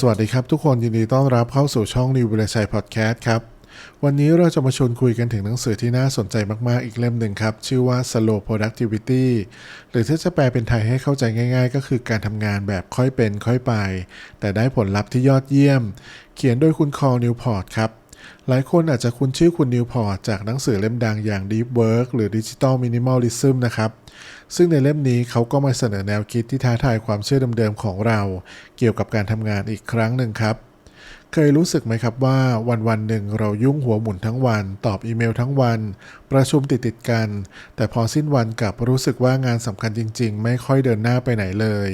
สวัสดีครับทุกคนยินดีต้อนรับเข้าสู่ช่องนิวเวลชัยพอดแคสต์ครับ วันนี้เราจะมาชวนคุยกันถึงหนังสือที่น่าสนใจมาก ๆ อีกเล่มหนึ่งครับ ชื่อว่า Slow Productivity หรือถ้าจะแปลเป็นไทยให้เข้าใจง่าย ๆ ก็คือการทำงานแบบค่อยเป็นค่อยไป แต่ได้ผลลัพธ์ที่ยอดเยี่ยม เขียนโดยคุณคอลนิวพอร์ตครับ หลายคนอาจจะคุ้นชื่อคุณนิวพอร์ตจากหนังสือเล่มดังอย่าง Deep Work หรือ Digital Minimalism นะครับ ซึ่งในเล่มนี้เขาก็มาเสนอแนวคิดที่ท้าทายความเชื่อเดิมๆของเรา เกี่ยวกับการทำงานอีกครั้งหนึ่งครับ เคยรู้สึกไหมครับว่าวันวันหนึ่งเรายุ่งหัวหมุนทั้งวัน ตอบอีเมลทั้งวัน ประชุมติดติดกัน แต่พอสิ้นวันกลับรู้สึกว่างานสำคัญจริง ๆ ไม่ค่อยเดินหน้าไปไหนเลย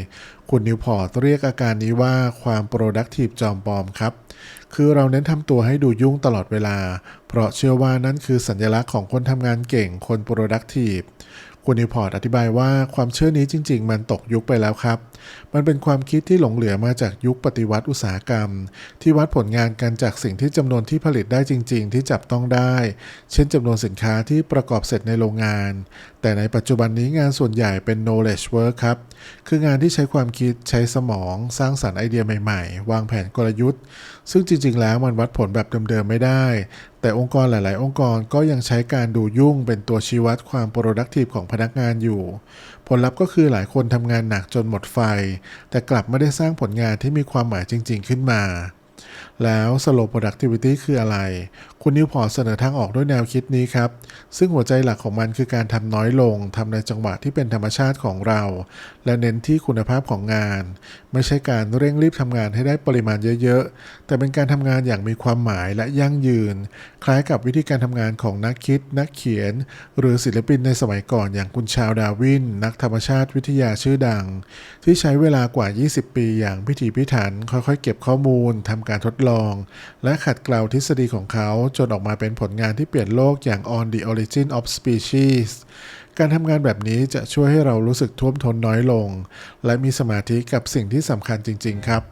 คุณนิวพอร์ตเรียกอาการนี้ว่าความ productive จอมปลอมครับ คือเราเน้นทำตัวให้ดูยุ่งตลอดเวลา เพราะเชื่อว่านั่นคือสัญลักษณ์ของคนทำงานเก่งคน productive คุณนิวพอร์ตอธิบายว่าความเชื่อนี้จริง ๆ มันตกยุคไปแล้วครับ มันเป็นความคิดที่หลงเหลือมาจากยุคปฏิวัติอุตสาหกรรม ที่วัดผลงานกันจากสิ่งที่จำนวนที่ผลิตได้จริง ๆ ที่จับต้องได้ เช่นจำนวนสินค้าที่ประกอบเสร็จในโรงงาน แต่ในปัจจุบันนี้งานส่วนใหญ่เป็น knowledge work ครับ คืองานที่ใช้ความคิดใช้สมอง สร้างสรรค์ไอเดียใหม่ๆ วางแผนกลยุทธ์ ซึ่งจริง ๆ แล้วมันวัดผลแบบเดิมๆไม่ได้ แต่องค์กรหลาย ๆ องค์กรก็ยังใช้การดูยุ่งเป็นตัวชี้วัดความ productive ของพนักงานอยู่ ผลลัพธ์ก็คือหลายคนทำงานหนักจนหมดไฟ แต่กลับไม่ได้สร้างผลงานที่มีความหมายจริง ๆ ขึ้นมา แล้ว slow productivity คืออะไร คุณนิวพอร์ตเสนอทางออกด้วยแนวคิดนี้ครับ ซึ่งหัวใจหลักของมันคือการทำน้อยลงทำในจังหวะที่เป็นธรรมชาติของเรา และเน้นที่คุณภาพของงาน ไม่ใช่การเร่งรีบทำงานให้ได้ปริมาณเยอะๆ แต่เป็นการทำงานอย่างมีความหมายและยั่งยืน คล้ายกับวิธีการทำงานของนักคิด นักเขียน หรือศิลปินในสมัยก่อนอย่างคุณชาวดาวิน นักธรรมชาติวิทยาชื่อดัง ที่ใช้เวลากว่า 20 ปีอย่างพิถีพิถัน ค่อยๆ เก็บข้อมูลทำการทดลอง และขัดเกลาทฤษฎีของเขาจนออกมาเป็นผลงานที่เปลี่ยนโลกอย่าง On the Origin of Species การทำงานแบบนี้จะช่วยให้เรารู้สึกท่วมท้นน้อยลง และมีสมาธิกับสิ่งที่สำคัญจริง ๆ ครับ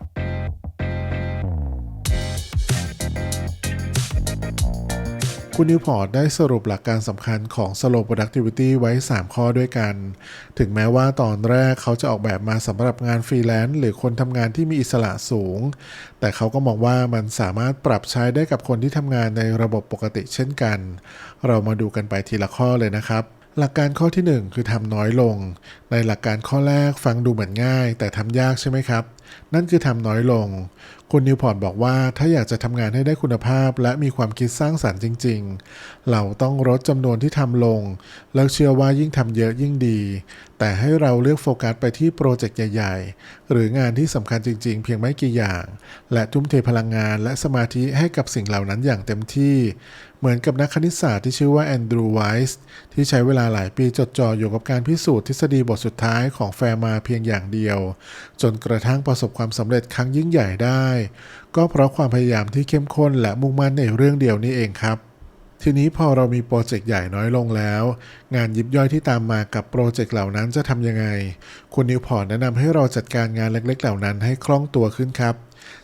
คุณนิวพอร์ตได้สรุปหลักการสำคัญของ Slow Productivity ไว้ 3 ข้อด้วยกัน ถึงแม้ว่าตอนแรกเขาจะออกแบบมาสำหรับงานฟรีแลนซ์หรือคนทำงานที่มีอิสระสูง แต่เขาก็มองว่ามันสามารถปรับใช้ได้กับคนที่ทำงานในระบบปกติเช่นกัน เรามาดูกันไปทีละข้อเลยนะครับ หลักการข้อที่ 1 คือทำน้อยลง ในหลักการข้อแรกฟังดูเหมือนง่าย แต่ทำยากใช่ไหมครับ นั่นคือทำน้อยลง คุณนิวพอร์ตบอกว่าถ้าอยากจะทำงานให้ได้คุณภาพ และมีความคิดสร้างสรรค์จริง ๆ เราต้องลดจำนวนที่ทำลง แล้วเชื่อว่ายิ่งทำเยอะยิ่งดี แต่ให้เราเลือกโฟกัสไปที่โปรเจกต์ใหญ่ ๆ หรืองานที่สำคัญจริง ๆ เพียงไม่กี่อย่าง และทุ่มเทพลังงานและสมาธิให้กับสิ่งเหล่านั้นอย่างเต็มที่ เหมือนกับนักคณิตศาสตร์ที่ชื่อว่าแอนดรูว์ไวส์ที่ใช้เวลาหลายปีจดจ่ออยู่กับการพิสูจน์ทฤษฎีบทสุดท้ายของแฟร์มาเพียงอย่างเดียว จนกระทั่งประสบความสำเร็จครั้งยิ่งใหญ่ได้ ก็เพราะความพยายามที่เข้มข้นและมุ่งมั่นในเรื่องเดียวนี้เองครับ ทีนี้พอเรามีโปรเจกต์ใหญ่น้อยลงแล้ว งานยิบย่อยที่ตามมากับโปรเจกต์เหล่านั้นจะทำยังไง คุณนิวพอร์ตแนะนำให้เราจัดการงานเล็กๆ เหล่านั้นให้คล่องตัวขึ้นครับ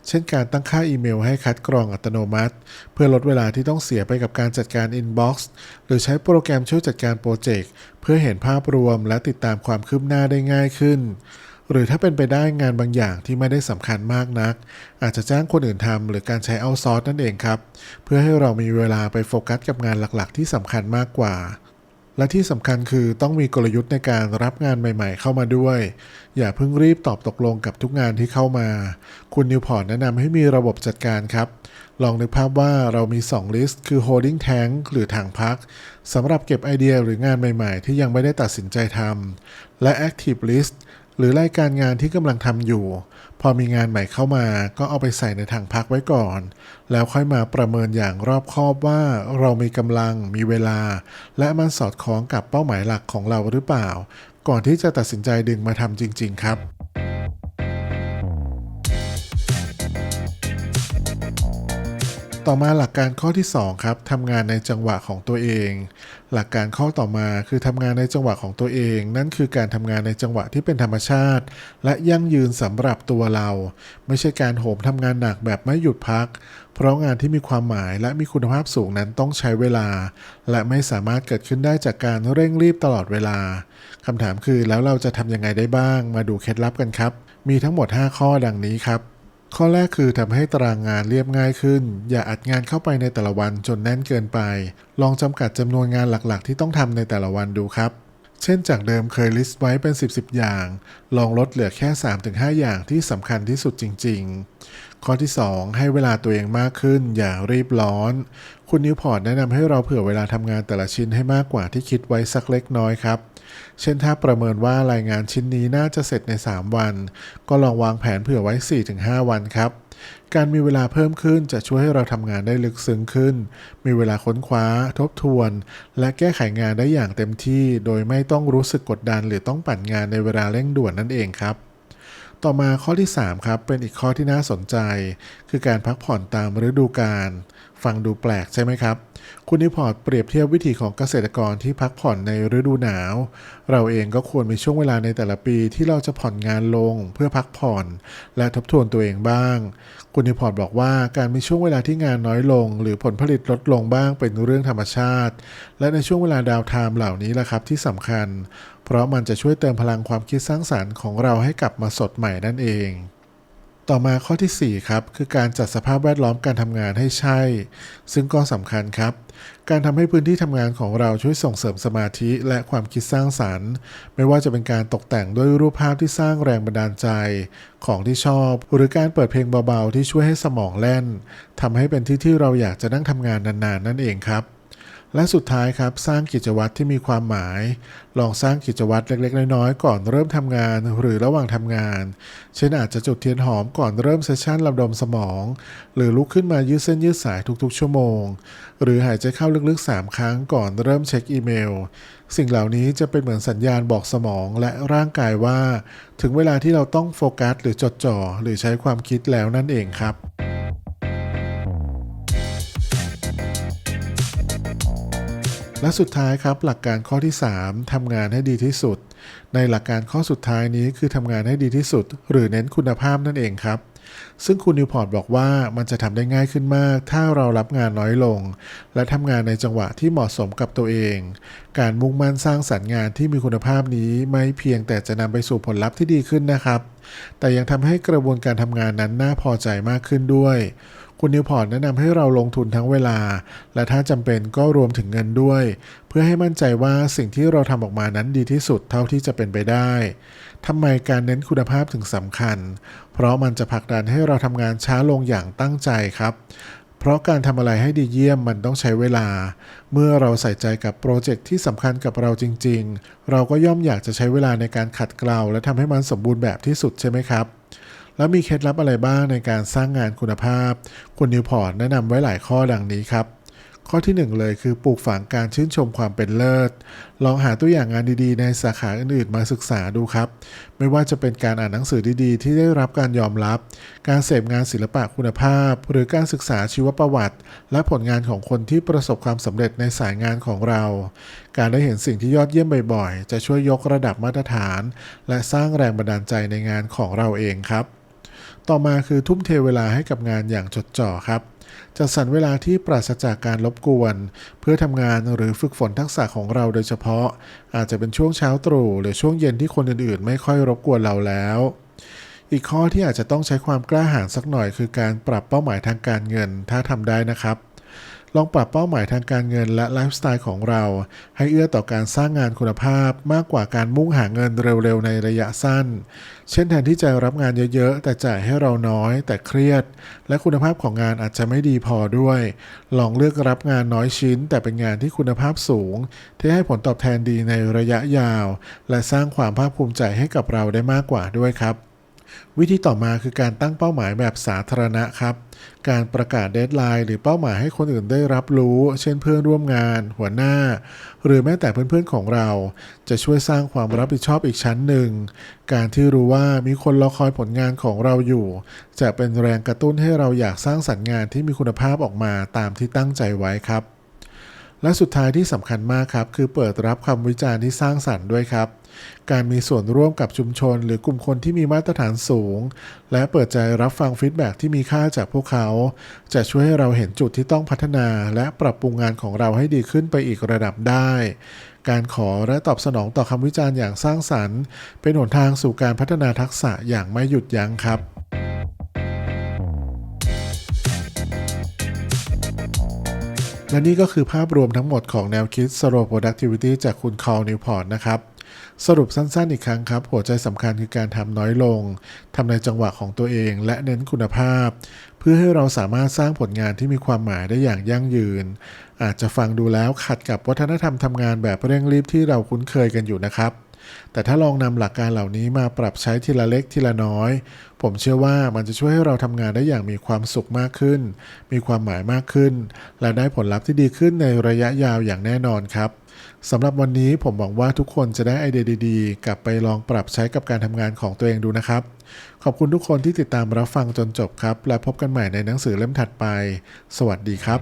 เช่นการตั้งค่าอีเมลให้คัดกรองอัตโนมัติ เพื่อลดเวลาที่ต้องเสียไปกับการจัดการอินบ็อกซ์หรือใช้โปรแกรมช่วยจัดการโปรเจกต์เพื่อเห็นภาพรวมและติดตามความคืบหน้าได้ง่ายขึ้น หรือถ้าเป็นไปได้งานบางอย่างที่ไม่ได้สำคัญมากนัก อาจจะจ้างคนอื่นทำหรือการใช้เอาซอร์สนั่นเองครับ เพื่อให้เรามีเวลาไปโฟกัสกับงานหลักๆ ที่สำคัญมากกว่า และที่สำคัญคือต้องมีกลยุทธ์ในการรับงานใหม่ ๆ เข้ามาด้วย อย่าเพิ่งรีบตอบตกลงกับทุกงานที่เข้ามา คุณนิวพอร์ตแนะนำให้มีระบบจัดการครับลองนึกภาพว่าเรามี 2 ลิสต์ คือ holding tank หรือถังพักสำหรับเก็บไอเดียหรืองานใหม่ๆ ที่ยังไม่ได้ตัดสินใจทำและ active list หรือรายการงานที่กำลังทำอยู่ พอมีงานใหม่เข้ามาก็เอาไปใส่ในถังพักไว้ก่อน แล้วค่อยมาประเมินอย่างรอบคอบว่าเรามีกำลังมีเวลา และมันสอดคล้องกับเป้าหมายหลักของเราหรือเปล่า ก่อนที่จะตัดสินใจดึงมาทำจริง ๆ ครับ ต่อมาหลักการข้อที่ 2 ครับทำงานในจังหวะของตัวเอง หลักการข้อต่อมาคือทำงานในจังหวะของตัวเอง นั่นคือการทำงานในจังหวะที่เป็นธรรมชาติ และยั่งยืนสำหรับตัวเรา ไม่ใช่การโหมทำงานหนักแบบไม่หยุดพัก เพราะงานที่มีความหมายและมีคุณภาพสูงนั้นต้องใช้เวลา และไม่สามารถเกิดขึ้นได้จากการเร่งรีบตลอดเวลาคำถามคือแล้วเราจะทำยังไงได้บ้าง มาดูเคล็ดลับกันครับ มีทั้งหมด 5 ข้อดังนี้ครับ ข้อแรกคือทำให้ตารางงานเรียบง่ายขึ้น อย่าอัดงานเข้าไปในแต่ละวันจนแน่นเกินไป ลองจำกัดจำนวนงานหลักๆ ที่ต้องทำในแต่ละวันดูครับ เช่นจากเดิมเคยลิสต์ไว้เป็น 10 10 อย่าง ลองลดเหลือแค่ 3-5 อย่างที่สำคัญที่สุดจริง ๆ ข้อที่ 2 ให้เวลาตัวเองมากขึ้น อย่ารีบร้อน คุณนิวพอร์ตแนะนำให้เราเผื่อเวลาทำงานแต่ละชิ้นให้มากกว่าที่คิดไว้สักเล็กน้อยครับ เช่นถ้าประเมินว่ารายงานชิ้นนี้น่าจะเสร็จใน 3 วัน ก็ลองวางแผนเผื่อไว้ 4-5 วันครับ การมีเวลาเพิ่มขึ้นจะช่วยให้เราทำงานได้ลึกซึ้งขึ้น มีเวลาค้นคว้า ทบทวน และแก้ไขงานได้อย่างเต็มที่ โดยไม่ต้องรู้สึกกดดันหรือต้องปั่นงานในเวลาเร่งด่วนนั่นเองครับ ต่อมาข้อที่ 3 ครับ เป็นอีกข้อที่น่าสนใจ คือการพักผ่อนตามฤดูกาลฟังดูแปลกใช่ไหมครับ คุณนิพอร์ตเปรียบเทียบวิธีของเกษตรกรที่พักผ่อนในฤดูหนาว เราเองก็ควรมีช่วงเวลาในแต่ละปีที่เราจะผ่อนงานลงเพื่อพักผ่อน และทบทวนตัวเองบ้าง คุณนิพอร์ตบอกว่าการมีช่วงเวลาที่งานน้อยลง หรือผลผลิตลดลงบ้างเป็นเรื่องธรรมชาติ และในช่วงเวลาดาวไทม์เหล่านี้แหละครับที่สำคัญ เพราะมันจะช่วยเติมพลังความคิดสร้างสารรค์ของเราให้กลับมาสดใหม่นั่นเอง ต่อมาข้อที่ 4 ครับ คือการจัดสภาพแวดล้อมการทำงานให้ใช่ ซึ่งก็สำคัญครับ การทำให้พื้นที่ทำงานของเราช่วยส่งเสริมสมาธิและความคิดสร้างสรรค์ ไม่ว่าจะเป็นการตกแต่งด้วยรูปภาพที่สร้างแรงบันดาลใจ ของที่ชอบ หรือการเปิดเพลงเบาๆ ที่ช่วยให้สมองแล่นทำให้เป็นที่ที่เราอยากจะนั่งทำงานนานๆ นั่นเองครับ และสุดท้ายครับสร้างกิจวัตรที่มีความหมาย ลองสร้างกิจวัตรเล็กๆ น้อยๆ ก่อนเริ่มทำงานหรือระหว่างทำงาน เช่นอาจจะจุดเทียนหอมก่อนเริ่มเซสชันลำดมสมอง หรือลุกขึ้นมายืดเส้นยืดสายทุกๆ ชั่วโมง หรือหายใจเข้าลึกๆ 3 ครั้งก่อนเริ่มเช็คอีเมล สิ่งเหล่านี้จะเป็นเหมือนสัญญาณบอกสมองและร่างกายว่า ถึงเวลาที่เราต้องโฟกัสหรือจดจ่อหรือใช้ความคิดแล้วนั่นเองครับ และสุดท้ายครับหลักการข้อที่ 3ทำงานให้ดีที่สุด ในหลักการข้อสุดท้ายนี้คือทำงานให้ดีที่สุด หรือเน้นคุณภาพนั่นเองครับซึ่งคุณนิวพอร์ตบอกว่ามันจะทำได้ง่ายขึ้นมาก ถ้าเรารับงานน้อยลง และทำงานในจังหวะที่เหมาะสมกับตัวเอง การมุ่งมั่นสร้างสรรค์งานที่มีคุณภาพนี้ไม่เพียงแต่จะนำไปสู่ผลลัพธ์ที่ดีขึ้นนะครับ แต่ยังทำให้กระบวนการทำงานนั้นน่าพอใจมากขึ้นด้วย คุณนิวพอร์ตแนะนำให้เราลงทุนทั้งเวลา และถ้าจำเป็นก็รวมถึงเงินด้วย เพื่อให้มั่นใจว่าสิ่งที่เราทำออกมานั้นดีที่สุดเท่าที่จะเป็นไปได้ทำไมการเน้นคุณภาพถึงสำคัญ เพราะมันจะผลักดันให้เราทำงานช้าลงอย่างตั้งใจครับ เพราะการทำอะไรให้ดีเยี่ยมมันต้องใช้เวลา เมื่อเราใส่ใจกับโปรเจกต์ที่สำคัญกับเราจริง ๆ เราก็ย่อมอยากจะใช้เวลาในการขัดเกลาและทำให้มันสมบูรณ์แบบที่สุดใช่ไหมครับ แล้วมีเคล็ดลับอะไรบ้างในการสร้างงานคุณภาพ คุณนิวพอร์ตแนะนำไว้หลายข้อดังนี้ครับ ข้อที่ 1 เลยคือปลูกฝังการชื่นชมความเป็นเลิศ ลองหาตัวอย่างงานดีๆ ในสาขาอื่นๆมาศึกษาดูครับ ไม่ว่าจะเป็นการอ่านหนังสือดีๆ ที่ได้รับการยอมรับ การเสพงานศิลปะคุณภาพ หรือการศึกษาชีวประวัติ และผลงานของคนที่ประสบความสำเร็จในสายงานของเรา การได้เห็นสิ่งที่ยอดเยี่ยมบ่อยๆ จะช่วยยกระดับมาตรฐาน และสร้างแรงบันดาลใจในงานของเราเองครับ ต่อมาคือทุ่มเทเวลาให้กับงานอย่างจดจ่อครับจัดสรรเวลาที่ปราศจากการรบกวน เพื่อทำงานหรือฝึกฝนทักษะของเราโดยเฉพาะ อาจจะเป็นช่วงเช้าตรู่หรือช่วงเย็นที่คนอื่นๆ ไม่ค่อยรบกวนเราแล้ว อีกข้อที่อาจจะต้องใช้ความกล้าหาญสักหน่อยคือการปรับเป้าหมายทางการเงินถ้าทำได้นะครับ ลองปรับเป้าหมายทางการเงินและไลฟ์สไตล์ของเรา ให้เอื้อต่อการสร้างงานคุณภาพมากกว่าการมุ่งหาเงินเร็วๆในระยะสั้น เช่นแทนที่จะรับงานเยอะๆ แต่จ่ายให้เราน้อย แต่เครียด และคุณภาพของงานอาจจะไม่ดีพอด้วย ลองเลือกรับงานน้อยชิ้น แต่เป็นงานที่คุณภาพสูง ที่ให้ผลตอบแทนดีในระยะยาว และสร้างความภาคภูมิใจให้กับเราได้มากกว่าด้วยครับวิธีต่อมาคือการตั้งเป้าหมายแบบสาธารณะครับ การประกาศเดทไลน์หรือเป้าหมายให้คนอื่นได้รับรู้ เช่นเพื่อนร่วมงาน หัวหน้า หรือแม้แต่เพื่อนๆของเรา จะช่วยสร้างความรับผิดชอบอีกชั้นหนึ่ง การที่รู้ว่ามีคนรอคอยผลงานของเราอยู่ จะเป็นแรงกระตุ้นให้เราอยากสร้างสรรค์งานที่มีคุณภาพออกมาตามที่ตั้งใจไว้ครับและสุดท้ายที่สำคัญมากครับ คือเปิดรับคำวิจารณ์ที่สร้างสรรค์ด้วยครับ การมีส่วนร่วมกับชุมชน หรือกลุ่มคนที่มีมาตรฐานสูง และเปิดใจรับฟังฟีดแบ็ที่มีค่าจากพวกเขา จะช่วยให้เราเห็นจุดที่ต้องพัฒนา และปรับปรุงงานของเราให้ดีขึ้นไปอีกระดับได้ การขอและตอบสนองต่อคำวิจารณ์อย่างสร้างสรรค์ เป็นหนทางสู่การพัฒนาทักษะอย่างไม่หยุดยั้งครับและนี่ก็คือภาพรวมทั้งหมดของแนวคิด Slow Productivity จากคุณร์ลนิวพอร์ตนะครับ สรุปสั้นๆอีกครั้งครับ หัวใจสำคัญคือการทำน้อยลงทำในจังหวะของตัวเองและเน้นคุณภาพ เพื่อให้เราสามารถสร้างผลงานที่มีความหมายได้อย่างยั่งยืน อาจจะฟังดูแล้วขัดกับวัฒนธรรมทำงานแบบเร่งรีบที่เราคุ้นเคยกันอยู่นะครับ แต่ถ้าลองนำหลักการเหล่านี้มาปรับใช้ทีละเล็กทีละน้อย ผมเชื่อว่ามันจะช่วยให้เราทำงานได้อย่างมีความสุขมากขึ้น มีความหมายมากขึ้น และได้ผลลัพธ์ที่ดีขึ้นในระยะยาวอย่างแน่นอนครับสำหรับวันนี้ผมหวังว่าทุกคนจะได้ไอเดียดีๆ กลับไปลองปรับใช้กับการทำงานของตัวเองดูนะครับ ขอบคุณทุกคนที่ติดตามรับฟังจนจบครับ และพบกันใหม่ในหนังสือเล่มถัดไป สวัสดีครับ